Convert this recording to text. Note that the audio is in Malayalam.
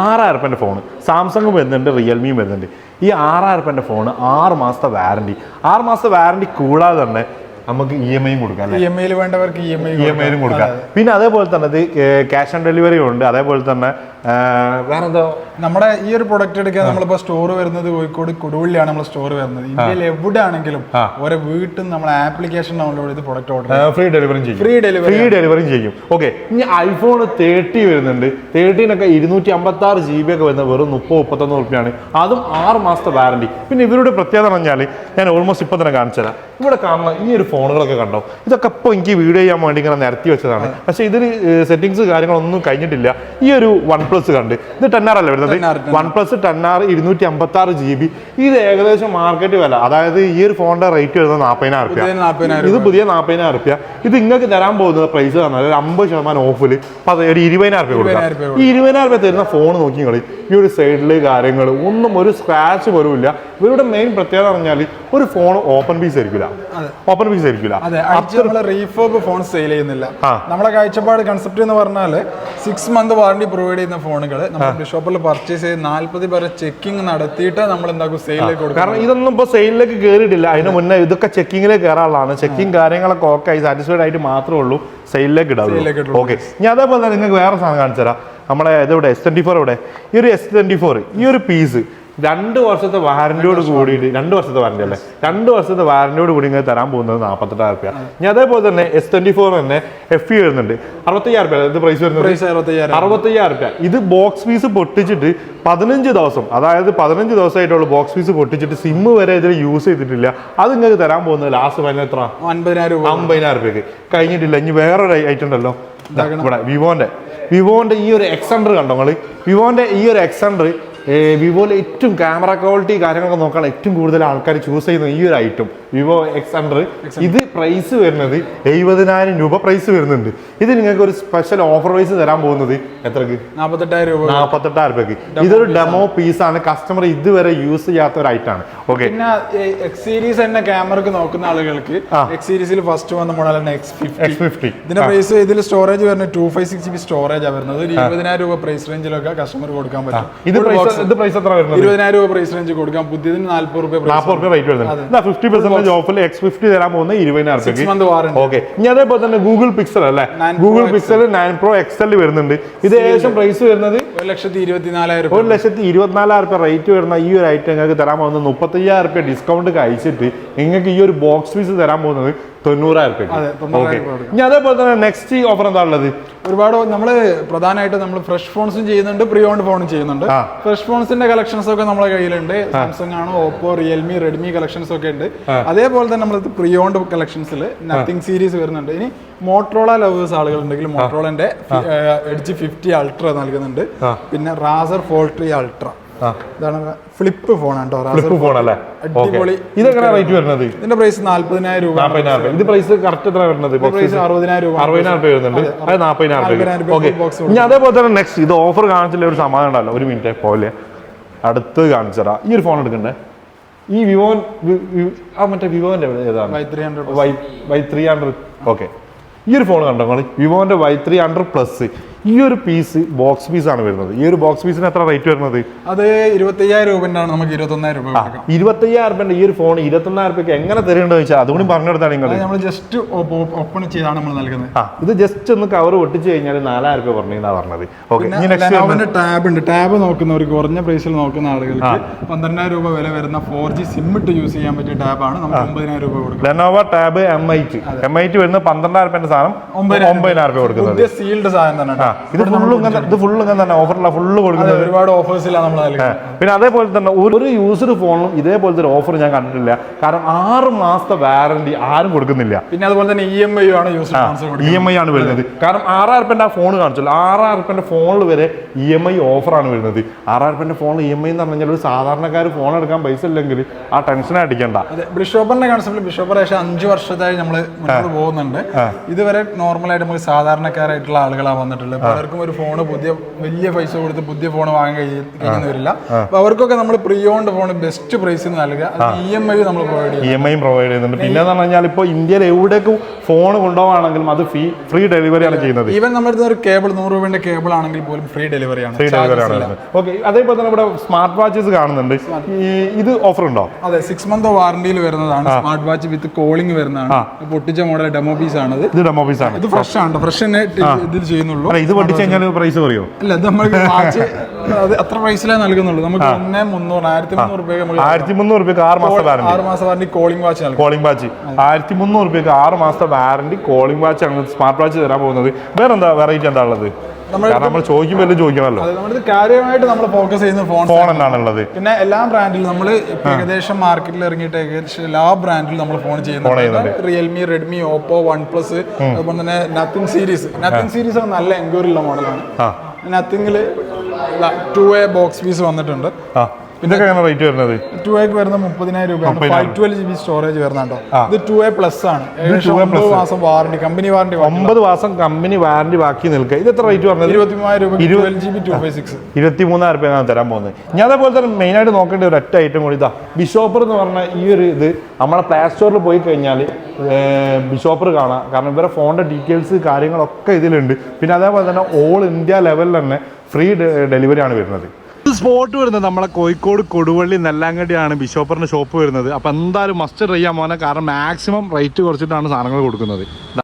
ആറായിരം റുപ്യന്റെ ഫോൺ സാംസങ് വരുന്നുണ്ട് റിയൽമിയും വരുന്നുണ്ട്. ഈ ആറായിരം റുപ്യന്റെ ഫോൺ ആറ് മാസത്തെ വാറണ്ടി ആറ് മാസത്തെ വാറണ്ടി കൂടാതെ തന്നെ നമുക്ക് ഇ എം ഐയും കൊടുക്കാം ഇ എം ഐയിൽ വേണ്ടവർക്ക് E M I E M ഐയിലും കൊടുക്കാം. പിന്നെ അതേപോലെ തന്നെ ഇത് ക്യാഷ് ഓൺ ഡെലിവറി ഉണ്ട്. അതേപോലെ തന്നെ വേറെ എന്തോ നമ്മുടെ ഈ ഒരു പ്രൊഡക്റ്റ് എടുക്കാൻ നമ്മളിപ്പോ സ്റ്റോർ വരുന്നത് കോഴിക്കോട് കൊടുവള്ളിയാണ് നമ്മൾ സ്റ്റോർ വരുന്നത്. ഇന്ത്യയിൽ എവിടെ ആണെങ്കിലും ഓരോ വീട്ടിൽ നമ്മൾ ആപ്ലിക്കേഷൻ ഡൗൺലോഡ് ചെയ്ത് പ്രൊഡക്റ്റ് ഓർഡർ ഫ്രീ ഡെലിവറി ചെയ്യും. ഫ്രീ ഡെലിവറി ഫ്രീ ഡെലിവറി ചെയ്യും. ഓക്കെ ഇനി ഐഫോൺ തേർട്ടി വരുന്നുണ്ട്. തേർട്ടീനൊക്കെ ഇരുന്നൂറ്റി അമ്പത്തി ആറ് ജി ബി ഒക്കെ വരുന്നത് വെറും മുപ്പത് മുപ്പത്തൊന്ന് റുപ്യാണ് അതും ആറ് മാസത്തെ വാറണ്ടി പിന്നെ ഇവരുടെ പ്രത്യേകത എന്ന് പറഞ്ഞാൽ ഞാൻ ഓൾമോസ്റ്റ് ഇപ്പം തന്നെ കാണിച്ചു തരാം ഇവിടെ കാണുന്ന ഈ ഒരു ഫോണുകളൊക്കെ കണ്ടോ? ഇതൊക്കെ ഇപ്പോൾ എനിക്ക് വീഡിയോ ചെയ്യാൻ വേണ്ടി ഇങ്ങനെ നിരത്തി വെച്ചതാണ്. പക്ഷേ ഇതിന് സെറ്റിങ്സ് കാര്യങ്ങളൊന്നും കഴിഞ്ഞിട്ടില്ല. ഈ ഒരു വൺ പ്ലസ് കണ്ട്. ഇത് ടെൻ ആർ അല്ലേ വരുന്നത്? 10R, one plus ten R. ഇരുന്നൂറ്റി അമ്പത്തി ആറ് ജി ബി ഇത് ഏകദേശം മാർക്കറ്റ് വില. അതായത് ഈ ഒരു ഫോണിന്റെ റേറ്റ് വരുന്നത് നാൽപ്പതിനായിരം റുപ്യ. ഇത് പുതിയ നാൽപ്പതിനായിരം റുപ്യ. ഇത് നിങ്ങൾക്ക് തരാൻ പോകുന്നത് പ്രൈസ് പറഞ്ഞാൽ ഒരു അമ്പത് ശതമാനം ഓഫിൽ ഒരു ഇരുപതിനായിരം റുപ്യ കൊടുക്കാം. 20,000 ഈ ഇരുപതിനായിരം റുപ്യ തരുന്ന ഫോൺ നോക്കി കളി. ഈ ഒരു സൈഡിൽ കാര്യങ്ങൾ ഒന്നും ഒരു സ്ക്രാച്ച് പോലും ഇല്ല. ഇവരുടെ മെയിൻ പ്രത്യേകത പറഞ്ഞാൽ ഒരു ഫോൺ ഓപ്പൺ പീസ് ആയിരിക്കില്ല ഓപ്പൺ പീസ് ആയിരിക്കില്ല അതെ റീഫോബ് ഫോൺ സെയിൽ ചെയ്യുന്നില്ല. നമ്മളെ കാഴ്ചപ്പാട് കൺസെപ്റ്റ് എന്ന് പറഞ്ഞാൽ സിക്സ് മന്ത് വാറണ്ടി പ്രൊവൈഡ് ചെയ്യുന്ന ഫോണുകൾ ഷോപ്പിൽ പർച്ചേസ് ചെയ്ത് നാല്പത് പേരെ ചെക്കിംഗ് നടത്തിയിട്ട് നമ്മൾ എന്താക്കും സെയിലിലേക്ക് കൊടുക്കും. കാരണം ഇതൊന്നും ഇപ്പോൾ സെയിലിലേക്ക് കയറിയിട്ടില്ല അതിന് മുന്നേ ഇതൊക്കെ ചെക്കിങ്ങിലേക്ക് കയറാനുള്ളതാണ് ചെക്കിംഗ് കാര്യങ്ങളൊക്കെ ഓക്കെ ആയി സാറ്റിസ്ഫൈഡ് ആയിട്ട് മാത്രമേ ഉള്ളൂ സെയിലിലേക്ക് ഇടാവുള്ളൂ. ഓക്കെ ഞാൻ അതേപോലെ തന്നെ നിങ്ങൾക്ക് വേറെ സാധനം കാണിച്ചു തരാം നമ്മളെ ഇതിവിടെ എസ് ട്വന്റി ഫോർ ഇവിടെ ഈ ഒരു എസ് ട്വന്റി ഫോർ ഈ ഒരു പീസ് രണ്ട് വർഷത്തെ വാറന്റിയോട് കൂടിയിട്ട് രണ്ട് വർഷത്തെ വാറന്റി അല്ലേ? രണ്ട് വർഷത്തെ വാറന്റിയോട് കൂടി ഇങ്ങനെ തരാൻ പോകുന്നത് നാൽപ്പത്തെട്ടായിരം റുപ്യ. ഇനി അതേപോലെ തന്നെ എസ് ട്വന്റി ഫോർ തന്നെ എഫ് ഇ വരുന്നുണ്ട്. അറുപത്തയ്യായിരം റുപ്യ. ഇത് പ്രൈസ് വരുന്നത്? അറുപത്തയ്യായിരം. റുപ്യ. രൂപ ഇത് ബോക്സ് പീസ് പൊട്ടിച്ചിട്ട് പതിനഞ്ച് ദിവസം അതായത് പതിനഞ്ച് ദിവസമായിട്ടുള്ള ബോക്സ് പീസ് പൊട്ടിച്ചിട്ട് സിം വരെ ഇതിൽ യൂസ് ചെയ്തിട്ടില്ല. അത് നിങ്ങൾക്ക് തരാൻ പോകുന്നത് ലാസ്റ്റ് ഫൈനൽ എത്ര? അൻപതിനായിരം രൂപ. അമ്പതിനായിരം റുപ്യക്ക്. കഴിഞ്ഞിട്ടില്ല. ഇനി വേറൊരു ഐറ്റം ഉണ്ടല്ലോ. ഇവിടെ വിവോന്റെ. വിവോന്റെ ഈ ഒരു എക്സണ്ടർ കണ്ടോ നിങ്ങൾ വിവോന്റെ ഈ ഒരു എക്സണ്ടർ വിവോയിലെ ഏറ്റവും ക്യാമറ ക്വാളിറ്റി കാര്യങ്ങളൊക്കെ നോക്കാൻ ഏറ്റവും കൂടുതൽ ആൾക്കാർ ചൂസ് ചെയ്യുന്ന ഈ ഒരു ഐറ്റം വിവോ എക്സ് ഹൺഡ്രഡ് ഇത് പ്രൈസ് വരുന്നത് എഴുപതിനായിരം രൂപ പ്രൈസ് വരുന്നുണ്ട്. ഇത് നിങ്ങൾക്ക് ഒരു സ്പെഷ്യൽ ഓഫർ പ്രൈസ് തരാൻ പോകുന്നത് എത്രക്ക്? നാൽപ്പത്തെട്ടായിരം രൂപ നാൽപ്പത്തെട്ടായിരം രൂപയ്ക്ക്. ഇതൊരു ഡെമോ പീസ് ആണ്. കസ്റ്റമർ ഇതുവരെ യൂസ് ചെയ്യാത്ത ഒരു ഐറ്റാണ് ഓക്കെ പിന്നെ എക്സ് സീരീസ് തന്നെ ക്യാമറക്ക് നോക്കുന്ന ആളുകൾക്ക് എക്സ് സീരീസിൽ ഫസ്റ്റ് വന്ന മോഡലാണ് എക്സ് ഫിഫ്റ്റി എക്സ് ഫിഫ്റ്റി ഇതിന്റെ പ്രൈസ് ഇതിൽ സ്റ്റോറേജ് വരുന്നത് two five six G B storage വരുന്നത്. ഒരു ഇരുപതിനായിരം രൂപ പ്രൈസ് റേഞ്ചിലൊക്കെ കസ്റ്റമർ കൊടുക്കാൻ പറ്റും. ഇത് പ്രൈസ് ഇത് പ്രൈസ് എത്ര വരുന്നത്? ഇരുപതിനായിരം രൂപ പ്രൈസ് റേഞ്ച് കൊടുക്കാം. പുതിയതിന് നാല്പത് രൂപ പ്രൈസ് നാൽപ്പത് റേറ്റ് വരുന്നത് ഫിഫ്റ്റി പെർസെന്റേജ് ഓഫിൽ എക്സ് ഫിഫ്റ്റി തരാൻ പോകുന്ന ഇരുപതിനായിരം സിക്സ് മന്ത് വാറണ്ടി ഓക്കെ ഇനി അതേപോലെ തന്നെ ഗൂഗിൾ പിക്സൽ അല്ലേ? 9 Pro Google Pixel nine Pro XL വരുന്നുണ്ട്. ഇത് ഏകദേശം പ്രൈസ് വരുന്നത് ഒരു ലക്ഷത്തി ഇരുപത്തിനാലായിരം ഒരു ലക്ഷത്തി ഇരുപത്തിനാലായിരം രൂപ റേറ്റ് വരുന്ന ഈ ഒരു ഐറ്റം നിങ്ങൾക്ക് തരാൻ പോകുന്നത് മുപ്പത്തയ്യായിരം രൂപ ഡിസ്കൗണ്ട് കഴിച്ചിട്ട് നിങ്ങൾക്ക് ഈ ഒരു ബോക്സ് പീസ് തരാൻ പോകുന്നത് തൊണ്ണൂറായിരം രൂപ ഇനി അതേപോലെ തന്നെ നെക്സ്റ്റ് ഓഫർ എന്താ ഉള്ളത്? ഒരുപാട് നമ്മൾ പ്രധാനമായിട്ട് നമ്മൾ ഫ്രഷ് ഫോൺസും ചെയ്യുന്നുണ്ട് പ്രീ ഓൺഡ് ഫോണും ചെയ്യുന്നുണ്ട്. ഫ്രഷ് ഫോൺസിന്റെ കളക്ഷൻസ് ഒക്കെ നമ്മളെ കയ്യിലുണ്ട്. സാംസങ് ആണ് ഓപ്പോ റിയൽമി റെഡ്മി കളക്ഷൻസ് ഒക്കെ ഉണ്ട്. അതേപോലെ തന്നെ നമ്മൾ പ്രീ ഓൺഡ് കളക്ഷൻസിൽ നത്തിങ് സീരീസ് വരുന്നുണ്ട്. ഇനി മോട്ടറോള ലവേഴ്സ് ആളുകൾ ഉണ്ടെങ്കിൽ മോട്ടറോളന്റെ എഡ്ജ് ഫിഫ്റ്റി അൾട്ര നൽകുന്നുണ്ട്. പിന്നെ റാസർ ഫോൾട്രി അൾട്ര. ഇതാണ് ഫ്ലിപ്പ് ഫോണാണ് ഫ്ലിപ്പ് ഫോൺ അല്ലേ? അടിപൊളി. ഇതെങ്ങനെ റേറ്റ് വരുന്നത്? ഇതിന്റെ പ്രൈസ് നാല്പതിനായിരം രൂപ. നാൽപ്പതിനായിരം രൂപ. ഇത് പ്രൈസ് കറക്റ്റ് എത്ര വരുന്നത്? പ്രൈസ് അറുപതിനായിരം രൂപ അറുപതിനായിരം രൂപ വരുന്നുണ്ട്. അത്. നാൽപ്പതിനായിരം രൂപ ഓക്കെ ഇനി അതേപോലെ തന്നെ നെക്സ്റ്റ് ഇത് ഓഫർ കാണിച്ചില്ല. ഒരു സമാധാനം ഉണ്ടല്ലോ. ഒരു മിനിറ്റ് പോലെ. അടുത്ത് കാണിച്ചതാ. ഈ ഒരു ഫോൺ എടുക്കണ്ടേ? ഈ വിവോ ആ മറ്റേ വിവോന്റെ ഏതാണ്? വൈ ത്രീ ഹൺഡ്രഡ് ഓക്കെ ഈ ഒരു ഫോൺ കണ്ടോ വിവോന്റെ വൈ ത്രീ ഹൺഡ്രഡ് പ്ലസ് ഈ ഒരു പീസ് ബോക്സ് പീസ് ആണ് വരുന്നത്. ഈ ഒരു ബോക്സ് പീസിന് എത്ര റേറ്റ് വരുന്നത്? അത് ഇരുപത്തയ്യായിരം രൂപ നമുക്ക് ഇരുപത്തൊന്നായിരം രൂപ ഇരുപത്തയ്യായിരം രൂപ ഈ ഒരു ഫോൺ ഇരുപത്തൊന്നായിരം രൂപയ്ക്ക് എങ്ങനെ തരുന്നുണ്ടോ വെച്ചാൽ അതുകൂടി പറഞ്ഞെടുത്താണ് നിങ്ങൾ നമ്മൾ ജസ്റ്റ് ഓപ്പൺ ചെയ്താണ് നമ്മൾ നൽകുന്നത്. ആ ഇത് ജസ്റ്റ് ഒന്ന് കവർ ഒട്ടിച്ച് കഴിഞ്ഞാൽ നാലായിരം രൂപ പറഞ്ഞാ പറഞ്ഞത്. ഓക്കെ ടാബ് ഉണ്ട്. ടാബ് നോക്കുന്നവർക്ക് കുറഞ്ഞ പ്രൈസിൽ നോക്കുന്ന ആളുകൾക്ക് പന്ത്രണ്ടായിരം രൂപ വില വരുന്ന ഫോർ ജി സിം ഇട്ട് യൂസ് ചെയ്യാൻ പറ്റിയ ടാബാണ് നമുക്ക് ഒമ്പതിനായിരം രൂപ കൊടുക്കുന്നത് Lenovo tab M I T M I T വരുന്ന പന്ത്രണ്ടായിരം രൂപ സാധനം ഒമ്പതിനായിരം രൂപ കൊടുക്കുന്നത്. സീൽഡ് സാധനം തന്നെ ഇത് ഫുള്ള് ഇത് ഫുള്ള് ഇങ്ങനെ തന്നെ ഓഫറിലാണ് ഫുള്ള് കൊടുക്കുന്നത്. ഒരുപാട് ഓഫേഴ്സിലാണ് നമ്മൾ പിന്നെ അതേപോലെ തന്നെ ഒരു യൂസർ ഫോണിലും ഇതേപോലത്തെ ഒരു ഓഫർ ഞാൻ കണ്ടിട്ടില്ല. കാരണം ആറ് മാസത്തെ വാറണ്ടി ആരും കൊടുക്കുന്നില്ല. പിന്നെ അതുപോലെ തന്നെ ഇ എം ഐ ആണ് യൂസർ ഇ എം ഐ ആണ് വരുന്നത്. കാരണം ആറായിരം റുപ്യന്റെ ആ ഫോൺ കാണിച്ചല്ലോ. ആറായിരം റുപ്യന്റെ ഫോണിൽ വരെ ഇ എം ഐ ഓഫറാണ് വരുന്നത്. ആറായിരം റുപ്യന്റെ ഫോണിൽ ഇ എം ഐ എന്ന് പറഞ്ഞാൽ ഒരു സാധാരണക്കാർ ഫോൺ എടുക്കാൻ പൈസ ഇല്ലെങ്കിൽ ആ ടെൻഷൻ അടിക്കണ്ട. അതെ ബിഷോപ്പറിന്റെ കൺസെപ്റ്റിൽ ബിഷോപ്പർ ഏകദേശം അഞ്ച് വർഷത്തായി നമ്മൾ മുന്നോട്ട് പോകുന്നുണ്ട്. ഇതുവരെ നോർമലായിട്ട് നമുക്ക് സാധാരണക്കാരായിട്ടുള്ള ആളുകളാണ് വന്നിട്ടുള്ളത്. പലർക്കും ഒരു ഫോൺ പുതിയ വലിയ പൈസ കൊടുത്ത് പുതിയ ഫോൺ വാങ്ങാൻ കഴിയ- കഴിയുന്നവരില്ല. അപ്പൊ അവർക്കൊക്കെ നമ്മൾ പ്രീ ഓൺഡ് ഫോൺ ബെസ്റ്റ് പ്രൈസിൽ നൽകുക. ഇ എം ഐ നമ്മൾ പ്രൊവൈഡ് ചെയ്യും ഇ എം ഐയും പ്രൊവൈഡ് ചെയ്യുന്നുണ്ട്. പിന്നെ എന്ന് പറഞ്ഞു ഇപ്പോൾ ഇന്ത്യയിൽ എവിടേക്കും ഫോൺ കൊണ്ടുപോകാണെങ്കിലും അത് ഫ്രീ ഫ്രീ ഡെലിവറിയാണ് ചെയ്യുന്നത്. ഈവൻ നമ്മുടെ അടുത്ത് ഒരു കേബിൾ നൂറ് രൂപയുടെ കേബിൾ ആണെങ്കിൽ പോലും ഫ്രീ ഡെലിവറിയാണ് ഫ്രീ ഡെലിവറി ആണ് ഓക്കെ അതേപോലെ തന്നെ ഇവിടെ സ്മാർട്ട് വാച്ചസ് കാണുന്നുണ്ട്. ഇത് ഓഫർ ഉണ്ടോ? അതെ സിക്സ് മന്ത് വാറണ്ടിയിൽ വരുന്നതാണ്. സ്മാർട്ട് വാച്ച് വിത്ത് കോളിംഗ് വരുന്നതാണ്. പൊട്ടിച്ച മോഡൽ ഡെമോ പീസ് ആണ് ഇത് ഡെമോ പീസ് ആണ്. ഇത് ഫ്രഷ് ആണ്. ഫ്രഷ് തന്നെ ഇതിൽ ചെയ്യുന്നുള്ളൂ. ഇത് പഠിച്ചു കഴിഞ്ഞാൽ പ്രൈസ് പറയോ അല്ല ഇത് നമ്മൾ വാച്ച് അത് അത്ര പ്രൈസിലേ നൽകുന്നുള്ളൂ? നമുക്ക് ഒന്നേ മുന്നൂറ് ആയിരത്തി മുന്നൂറ് രൂപ ആയിരത്തി മുന്നൂറ് രൂപയ്ക്ക് ആറ് മാസം വാറണ്ടി ആറ് മാസം വാറണ്ടി കോളിംഗ് വാച്ച് നൽകും. കോളിംഗ് വാച്ച് ആയിരത്തി മുന്നൂറ് രൂപയ്ക്ക് ആറ് മാസത്തെ വാറണ്ടി കോളിംഗ് വാച്ച് ആണ് സ്മാർട്ട് വാച്ച് തരാൻ പോകുന്നത്. വേറെന്താ വെറൈറ്റി എന്താ ഉള്ളത്? കാരണം നമ്മൾ ചോദിക്കുമ്പോൾ എല്ലാം ചോദിക്കണമല്ലോ. നമ്മുടെ കാര്യമായിട്ട് നമ്മൾ ഫോക്കസ് ചെയ്യുന്ന ഫോൺ ഫോൺ എന്നാണുള്ളത്. പിന്നെ എല്ലാ ബ്രാൻഡിലും നമ്മൾ ഏകദേശം മാർക്കറ്റിൽ ഇറങ്ങിയിട്ട് ഏകദേശം എല്ലാ ബ്രാൻഡിലും നമ്മൾ ഫോൺ ചെയ്യുന്നുണ്ട്. Realme Redmi Oppo One Plus അതുപോലെ തന്നെ നത്തിങ് സീരീസ് നത്തിങ് സീരീസ് ആണ് നല്ല എൻക്വയറി ഉള്ള മോഡലാണ് നത്തിങ്ങിൽ ടു എ ബോക്സ് പീസ് വന്നിട്ടുണ്ട്. ഇതൊക്കെ എങ്ങനെ റേറ്റ് വരുന്നത്? ടു എക്ക് വരുന്ന മുപ്പതിനായിരം രൂപയാണ്. Five twelve G B storage വരുന്നുണ്ടോ ഇത് ടു എ പ്ലസ് ആണ്. ഒമ്പത് മാസം വാറണ്ടി കമ്പനി വാറണ്ടി ഒമ്പത് മാസം കമ്പനി വാറണ്ടി ബാക്കി നിൽക്കുക. ഇത് എത്ര റേറ്റ് പറഞ്ഞത് ഇരുപത്തി മൂവായിരം രൂപ twelve G B two five six ഇരുപത്തി മൂന്നായിരം രൂപ ഞാൻ തരാൻ പോകുന്നത്. ഞാൻ അതേപോലെ തന്നെ മെയിനായിട്ട് നോക്കേണ്ട ഒരു ഒറ്റ ഐറ്റം കൂടി ഇതാ. ബിഷോപ്പർ എന്ന് പറഞ്ഞ ഈ ഒരു ഇത് നമ്മളെ പ്ലേ സ്റ്റോറിൽ പോയി കഴിഞ്ഞാൽ ബിഷോപ്പർ കാണാം. കാരണം ഇവരെ ഫോണിന്റെ ഡീറ്റെയിൽസ് കാര്യങ്ങളൊക്കെ ഇതിലുണ്ട്. പിന്നെ അതേപോലെ തന്നെ ഓൾ ഇന്ത്യ ലെവലിൽ തന്നെ ഫ്രീ ഡെലിവറി ആണ് വരുന്നത്. സ്പോട്ട് വരുന്നത് നമ്മളെ കോഴിക്കോട് കൊടുവള്ളി നെല്ലാങ്കടിയാണ് ബിഷോപ്പറിന്റെ ഷോപ്പ് വരുന്നത്. അപ്പോൾ എന്തായാലും മസ്റ്റ് ട്രൈ ചെയ്യാൻ മോനെ. കാരണം മാക്സിമം റേറ്റ് കുറച്ചിട്ടാണ് സാധനങ്ങൾ കൊടുക്കുന്നത്.